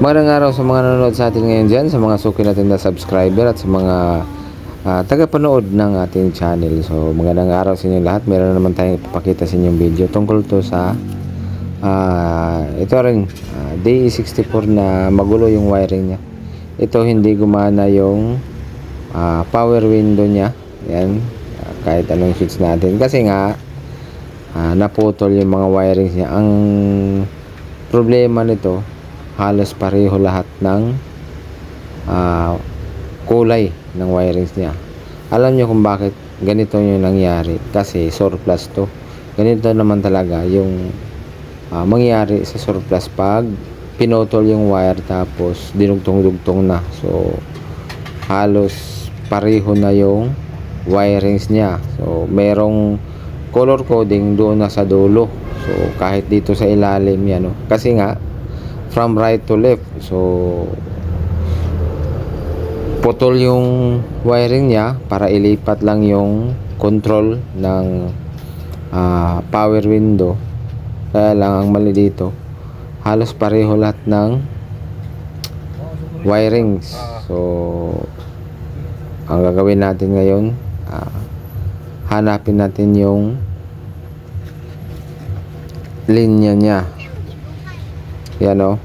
Magandang araw sa mga nanonood sa atin ngayon dyan, sa mga suki natin na subscriber at sa mga ah, tagapanood ng ating channel. So magandang araw sa inyo lahat. Meron na naman tayong ipapakita sa inyong video tungkol to sa ah, ito rin, ah, DE64 na magulo yung wiring niya. Ito hindi gumana yung ah, power window niya. Yan, ah, kahit anong switch natin. Kasi nga, ah, naputol yung mga wirings niya. Ang problema nito, halos pareho lahat ng ah, kulay ng wirings niya. Alam niyo kung bakit ganito yung nangyari? Kasi surplus to. Ganito naman talaga yung ah, mangyari sa surplus pag pinotol yung wire tapos dinugtong-dugtong na. So, halos pareho na yung wirings niya. So, merong color coding doon na sa dulo. So, kahit dito sa ilalim yan. No? Kasi nga, from right to left. So, putol yung wiring niya para ilipat lang yung control ng ah, power window. Kaya lang ang mali dito, halos pareho lahat ng wirings. So, ang gagawin natin ngayon, ah, hanapin natin yung linya niya. Yan o.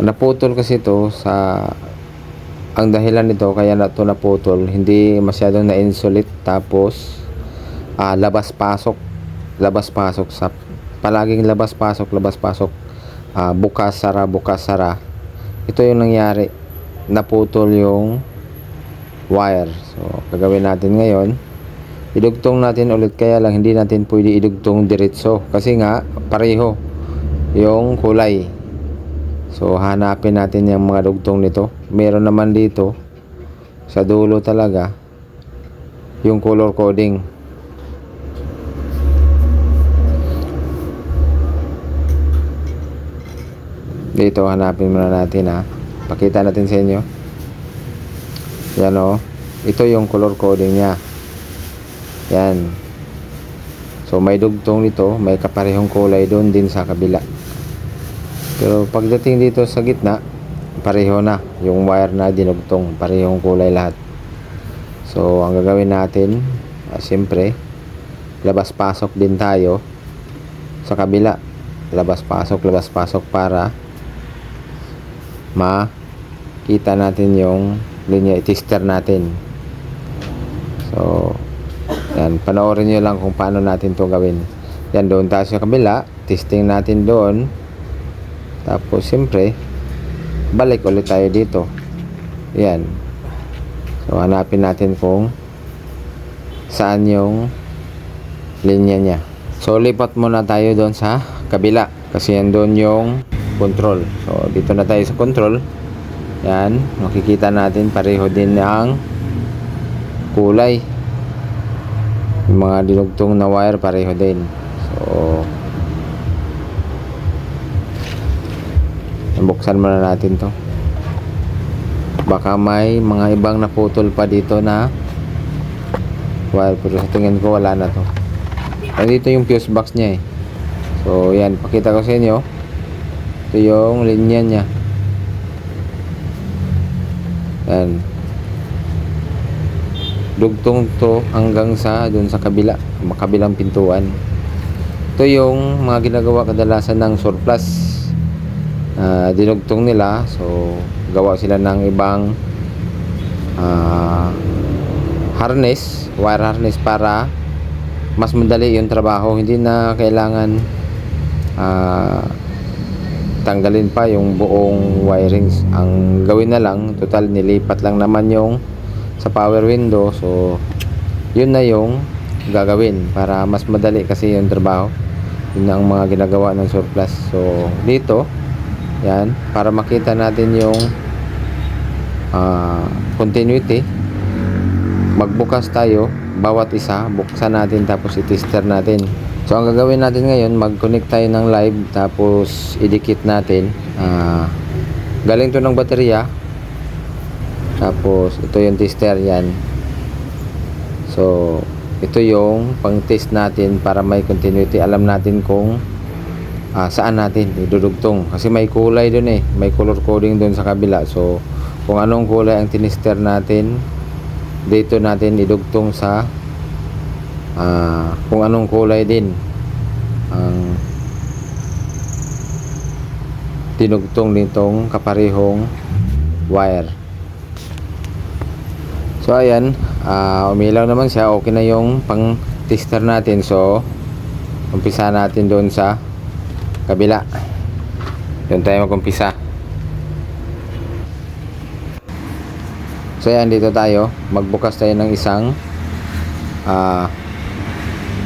Naputol kasi ito sa ang dahilan nito kaya na ito naputol. Hindi masyadong na-insulate tapos ah, labas-pasok. Labas-pasok sa palaging labas-pasok labas-pasok. Ah, bukas-sara bukas-sara ito yung nangyari. Naputol yung wire. So gagawin natin ngayon. Idugtong natin ulit kaya lang hindi natin pwede idugtong diretso. Kasi nga pareho yung kulay. So hanapin natin yung mga dugtong nito. Meron naman dito sa dulo talaga yung color coding. Dito hanapin muna natin ha. Pakita natin sa inyo. Yan o ito yung color coding nya yan. So may dugtong nito may kaparehong kulay doon din sa kabila pero pagdating dito sa gitna pareho na. Yung wire na dinugtong parehong kulay lahat. So ang gagawin natin ah, siyempre labas pasok din tayo sa kabila. Labas pasok labas pasok para makita natin yung linya tester natin. So yan panoorin nyo lang kung paano natin to gawin. Yan doon tayo sa kabila. Testing natin doon tapos siyempre balik ulit tayo dito. Yan. So hanapin natin kung saan yung linya niya. So lipat muna tayo doon sa kabila. Kasi yan doon yung control. So dito na tayo sa control. Yan. Makikita natin pareho din ang kulay. Yung mga dinugtong na wire pareho din. So buksan muna natin to. Baka may mga ibang naputol pa dito na wire pero sa tingin ko wala na to. Nandito yung fuse box niya eh. So yan. Pakita ko sa inyo. Ito yung linya niya. Yan. Dugtong to hanggang sa dun sa kabila. Makabilang pintuan. Ito yung mga ginagawa kadalasan ng surplus uh, dinugtong nila. So gawa sila ng ibang ah, harness wire harness para mas madali yung trabaho. Hindi na kailangan ah, tanggalin pa yung buong wirings. Ang gawin na lang total nilipat lang naman yung sa power window. So yun na yung gagawin para mas madali kasi yung trabaho. Yun ang mga ginagawa ng surplus. So dito yan. Para makita natin yung ah, continuity. Magbukas tayo. Bawat isa buksan natin tapos i-tester natin. So ang gagawin natin ngayon mag-connect tayo ng live tapos idikit natin. Ah, galing to ng baterya. Tapos ito yung tester yan. So ito yung pang test natin para may continuity. Alam natin kung ah, saan natin idudugtong. Kasi may kulay doon eh. May color coding doon sa kabila. So, kung anong kulay ang tinister natin, dito natin idugtong sa ah, kung anong kulay din ang tinugtong nitong kaparehong wire. So ayan, ah, umilaw naman siya. Okay na yung pang tester natin. So umpisa natin doon sa kabila. Doon tayo mag-umpisa. So ayan, dito tayo. Magbukas tayo ng isang ah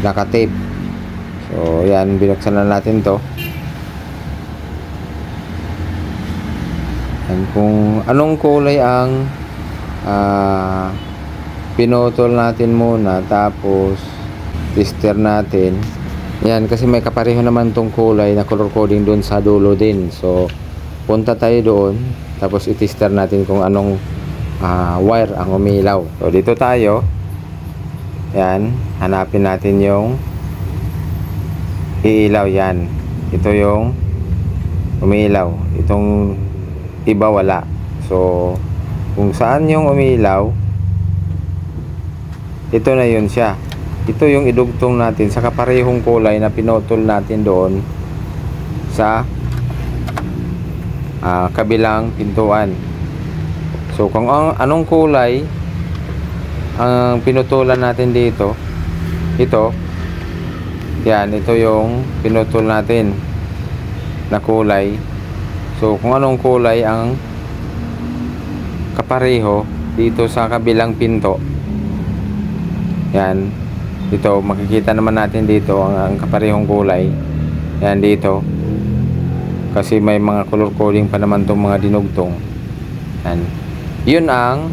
naka-tape. So ayan, binuksan na natin to. Yan, kung anong kulay ang ah pinutol natin muna tapos tester natin yan kasi may kapareho naman tong kulay na color coding doon sa dulo din. So punta tayo doon tapos i-tester natin kung anong ah, wire ang umilaw. So dito tayo. Yan hanapin natin yung iilaw. Yan ito yung umiilaw itong iba wala. So kung saan yung umiilaw ito na yun siya ito yung idugtong natin sa kaparehong kulay na pinutol natin doon sa ah, kabilang pintuan. So kung ang, anong kulay ang pinutulan natin dito? Ito. Yan ito yung pinutol natin na kulay. So kung anong kulay ang kapareho dito sa kabilang pinto? Yan dito makikita naman natin dito ang, ang kaparehong kulay. Yan dito. Kasi may mga color coding pa naman tong mga dinugtong. Yan. Yun ang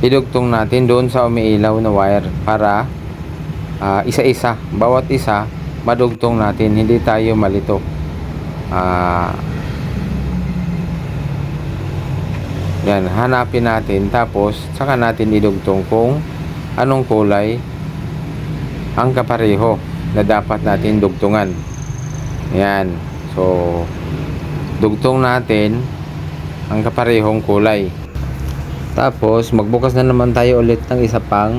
idugtong natin doon sa umiilaw na wire para ah, isa-isa bawat isa madugtong natin. Hindi tayo malito. Ah Yan, hanapin natin. Tapos saka natin idugtong kung anong kulay ang kapareho na dapat natin dugtungan. Yan. So dugtong natin ang kaparehong kulay. Tapos magbukas na naman tayo ulit ng isa pang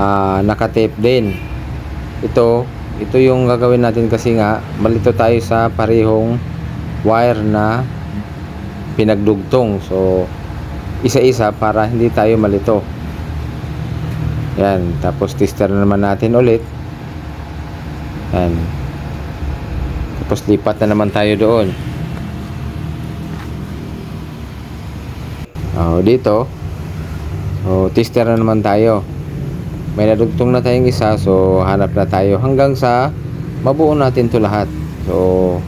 ah, naka-tape din. Ito, ito yung gagawin natin kasi nga malito tayo sa parehong wire na pinagdugtong. So, isa-isa para hindi tayo malito. Yan. Tapos, tester na naman natin ulit. Yan. Tapos, lipat na naman tayo doon. Oh, dito. So, tester na naman tayo. May nadugtong na tayong isa. So, hanap na tayo hanggang sa mabuo natin to lahat. So,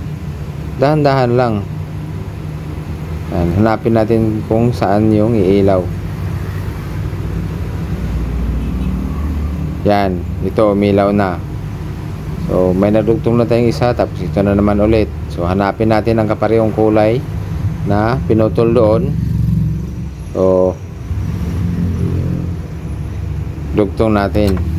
dahan-dahan lang. Yan, hanapin natin kung saan yung iilaw. Yan, ito umilaw na. So, may nadugtong na tayong isa tapos ito na naman ulit. So, hanapin natin ang kaparehong kulay na pinutol doon. So, dugtong natin.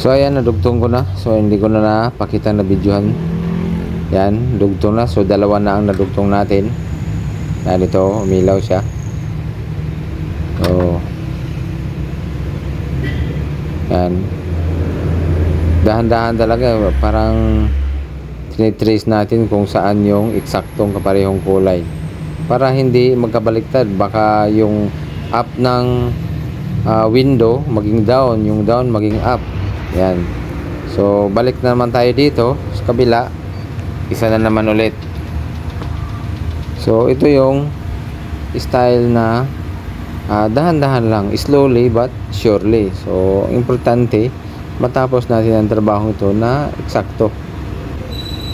So ayan, nadugtong ko na. So hindi ko na napakita na videohan. Yan, dugtong na. So dalawa na ang nadugtong natin. Yan ito, umilaw siya. So yan. Dahan-dahan talaga. Parang tinitrace natin kung saan yung eksaktong kaparehong kulay. Para hindi magkabaliktad. Baka yung up ng ah, window maging down. Yung down maging up. Yan. So, balik na naman tayo dito sa kabila. Isa na naman ulit. So, ito yung style na ah, dahan-dahan lang. Slowly but surely. So, importante matapos natin ang trabaho ito na eksakto.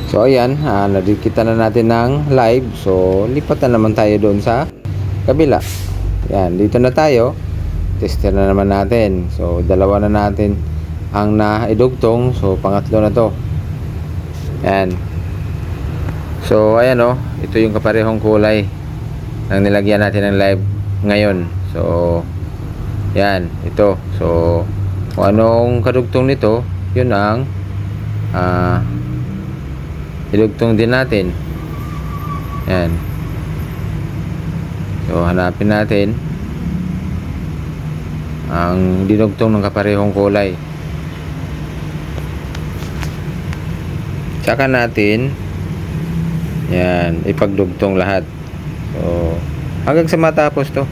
So, ayan. Uh, nadikita na natin ng live. So, lipat na naman tayo doon sa kabila. Yan. Dito na tayo. Tester na naman natin. So, dalawa na natin ang naidugtong. So, pangatlo na to. Yan. So, ayan o. Ito yung kaparehong kulay ng nilagyan natin ng live ngayon. So, yan. Ito. So, kung anong kadugtong nito, yun ang ah idugtong din natin. Yan. So, hanapin natin ang dinugtong ng kaparehong kulay. Tsaka natin yan, ipagdugtong lahat. So, hanggang sa matapos to.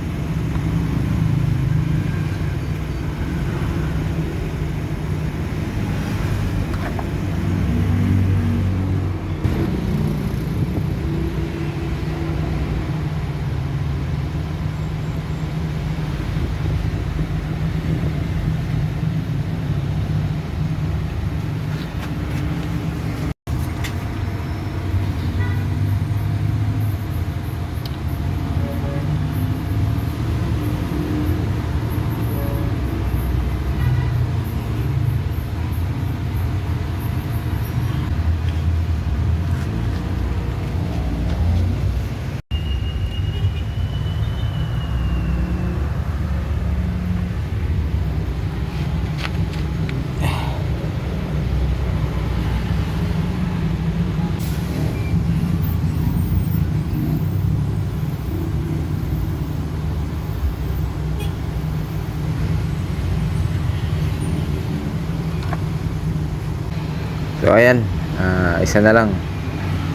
So ayan, ah, isa na lang.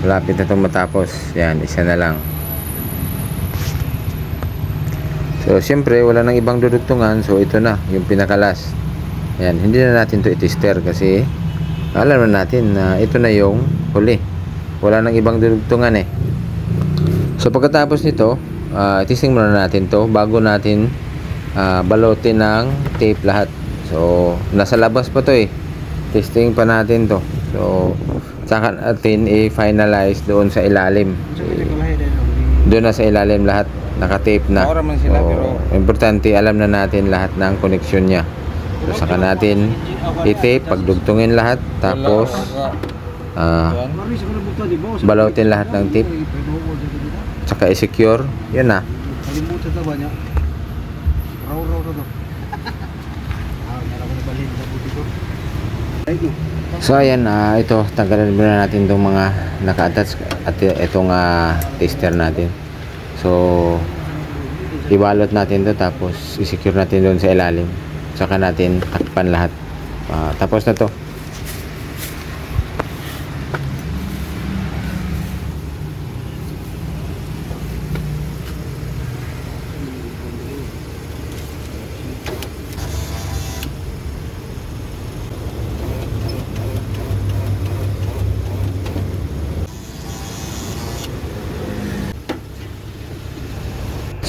Malapit na itong matapos. Yan, isa na lang. So siyempre wala nang ibang dudugtungan. So ito na, yung pinakalas. Yan, hindi na natin to itister kasi alam na natin na ito na yung huli. Wala nang ibang dudugtungan eh. So pagkatapos nito, uh, testing muna natin to bago natin ah, balotin ng tape lahat. So nasa labas pa to eh. Testing pa natin to. So saka natin i-finalize doon sa ilalim. So, doon na sa ilalim lahat naka-tape na. So, importante alam na natin lahat ng connection niya. So saka natin i-tape, pagdugtungin lahat tapos ah, balotin lahat ng tape saka i-secure. Yun na. Kalimutan na ba niya? Raw raw na to. Ah, meron ko na balhin sa buti ko. Ay, no. So ayan, ah, ito tanggalan muna natin itong mga naka-attach at itong ah, tester natin. So ibalot natin to tapos i-secure natin doon sa ilalim. Saka natin takpan lahat. Ah, tapos na to.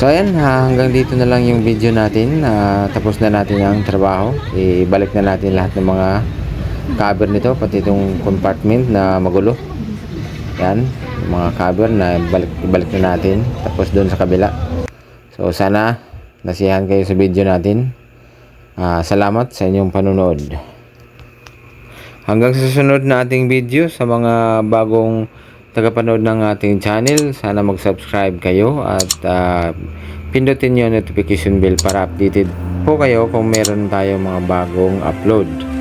So ayan, hanggang dito na lang yung video natin. Ah, tapos na natin ang trabaho. Ibalik na natin lahat ng mga cover nito, pati itong compartment na magulo. Yan, yung mga cover na ibalik, ibalik na natin. Tapos doon sa kabila. So sana nasiyahan kayo sa video natin. Ah, salamat sa inyong panunood. Hanggang sa susunod na ating video sa mga bagong tagapanood ng ating channel, sana mag-subscribe kayo at ah, pindutin nyo notification bell para updated po kayo kung meron tayo mga bagong upload.